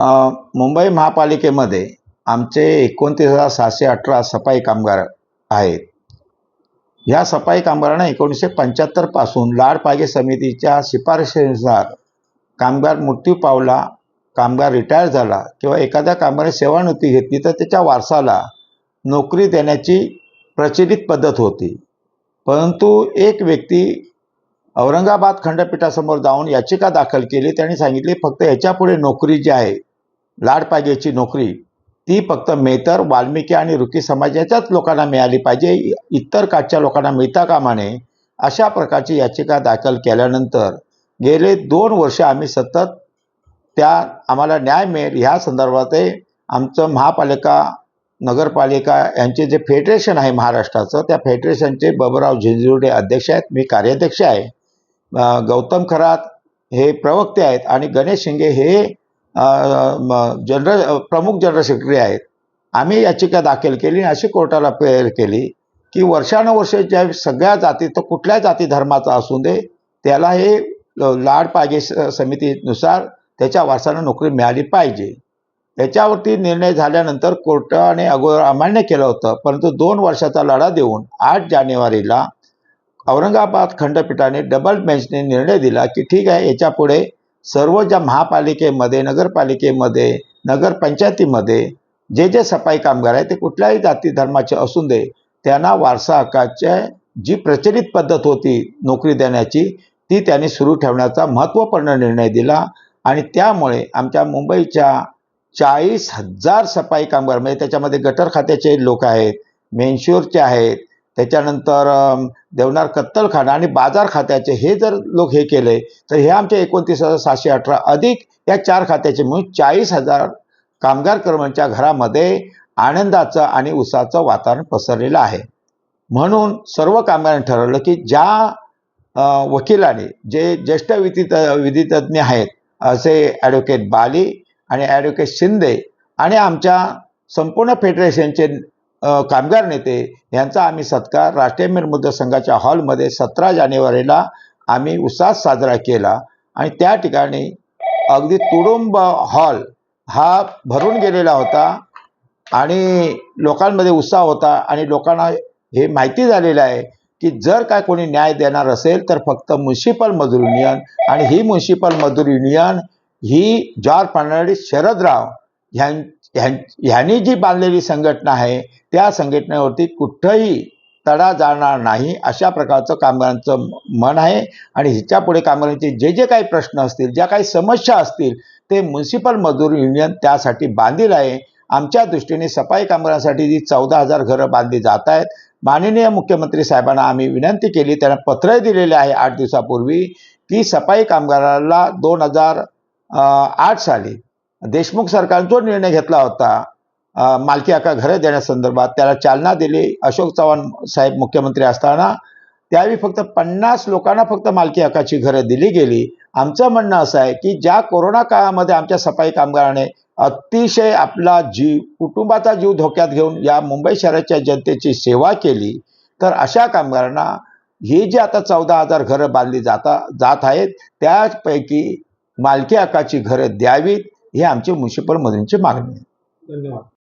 मुंबई महापालिकेमध्ये आमचे एकोणतीस हजार सहाशे अठरा सफाई कामगार आहेत. ह्या सफाई कामगारांना एकोणीसशे पंच्याहत्तरपासून लाडपागे समितीच्या शिफारशीनुसार कामगार मृत्यू पावला कामगार रिटायर झाला किंवा एखाद्या कामगाराने सेवानिवृत्ती घेतली तर त्याच्या वारसाला नोकरी देण्याची प्रचलित पद्धत होती. परंतु एक व्यक्ती औरंगाबाद खंडपीठासमोर जाऊन याचिका दाखल केली त्यांनी सांगितले फक्त याच्यापुढे नोकरी जी आहे लाडपागेची नोकरी ती फक्त मेतर वाल्मिकी आणि रुकी समाजाच्याच लोकांना मिळाली पाहिजे. इ- इतर काठच्या लोकांना मिळता कामा नये अशा प्रकारची याचिका दाखल केल्यानंतर गेले दोन वर्ष आम्ही सतत त्या आम्हाला न्याय मिळेल. ह्या संदर्भात आमचं महापालिका नगरपालिका यांचे जे फेडरेशन आहे महाराष्ट्राचं त्या फेडरेशनचे बबराव झिंजुर्डे अध्यक्ष आहेत मी कार्याध्यक्ष आहे. गौतम खरात हे प्रवक्ते आहेत आणि गणेश शिंगे हे जनरल प्रमुख जनरल सेक्रेटरी आहेत. आम्ही याचिका दाखल केली आणि अशी कोर्टाला प्रेअर केली की वर्षानुवर्ष ज्या सगळ्या जाती तर कुठल्या जाती धर्माचा असू दे त्याला हे लाड लाडपागे स- समितीनुसार त्याच्या वारसानं नोकरी मिळाली पाहिजे. याच्यावरती निर्णय झाल्यानंतर कोर्टाने अगोदर अमान्य केलं होतं परंतु दोन वर्षाचा लढा देऊन आठ जानेवारीला औरंगाबाद खंडपीठाने डबल बेंचने निर्णय दिला की ठीक आहे याच्यापुढे सर्व ज्या महापालिकेमध्ये नगरपालिकेमध्ये नगरपंचायतीमध्ये जे जे सफाई कामगार आहेत ते कुठल्याही जाती धर्माचे असून दे त्यांना वारसा हक्काच्या जी प्रचलित पद्धत होती नोकरी देण्याची ती त्यांनी सुरू ठेवण्याचा महत्त्वपूर्ण निर्णय दिला. आणि त्यामुळे आमच्या मुंबईच्या चाळीस हजार सफाई कामगार म्हणजे त्याच्यामध्ये गटर खात्याचे लोक आहेत मेन्शुअरचे आहेत त्याच्यानंतर देवनार कत्तलखाना आणि बाजार खात्याचे हे जर लोक हे केले तर हे आमचे एकोणतीस हजार सातशे अठरा अधिक या चार खात्याचे मिळून चाळीस हजार कामगार कर्मांच्या घरामध्ये आनंदाचं आणि उत्साहाचं वातावरण पसरलेलं आहे. म्हणून सर्व कामगारांनी ठरवलं की ज्या वकिलाने जे ज्येष्ठ विधित विधितज्ञ आहेत असे ॲडव्होकेट बाली आणि ॲडव्होकेट शिंदे आणि आमच्या संपूर्ण फेडरेशनचे कामगार नेते यांचा आम्ही सत्कार राष्ट्रीय मिरमुद्र संघाच्या हॉलमध्ये सतरा जानेवारीला आम्ही उत्साहात साजरा केला. आणि त्या ठिकाणी अगदी तुडुंब हॉल हा भरून गेलेला होता. आणि लोकांमध्ये उत्साह होता आणि लोकांना हे माहिती झालेलं आहे की जर काय कोणी न्याय देणार असेल तर फक्त म्युन्सिपल मजूर युनियन आणि ही म्युन्सिपल मजूर युनियन ही जॉर्ज फर्नांडिस शरदराव ह्यां ह्यां ह्यांनी जी बांधलेली संघटना आहे त्या संघटनेवरती कुठंही तडा जाणार नाही अशा प्रकारचं कामगारांचं मन आहे. आणि ह्याच्या पुढे कामगारांचे जे जे काही प्रश्न असतील ज्या काही समस्या असतील ते म्युन्सिपल मजूर युनियन त्यासाठी बांधील आहे. आमच्या दृष्टीने सफाई कामगारांसाठी जी चौदा हजार घरं बांधली जात आहेत माननीय मुख्यमंत्री साहेबांना आम्ही विनंती केली त्यांना पत्रही दिलेले आहे आठ दिवसापूर्वी की सफाई कामगाराला दोन हजार आठ साली देशमुख सरकारने जो निर्णय घेतला होता मालकी हक्का घरं देण्यासंदर्भात त्याला चालना दिली. अशोक चव्हाण साहेब मुख्यमंत्री असताना त्यावेळी फक्त पन्नास लोकांना फक्त मालकी हक्काची घरं दिली गेली. आमचं म्हणणं असं आहे की ज्या कोरोना काळामध्ये आमच्या सफाई कामगाराने अतिशय आपला जीव कुटुंबाचा जीव धोक्यात घेऊन या मुंबई शहराच्या जनतेची सेवा केली तर अशा कामगारांना ही जी आता चौदा हजार घरं बांधली जाता जात आहेत त्यापैकी मालकी हक्काची घरं द्यावीत. ही आमची म्युन्सिपल मधूनची मागणी आहे. धन्यवाद.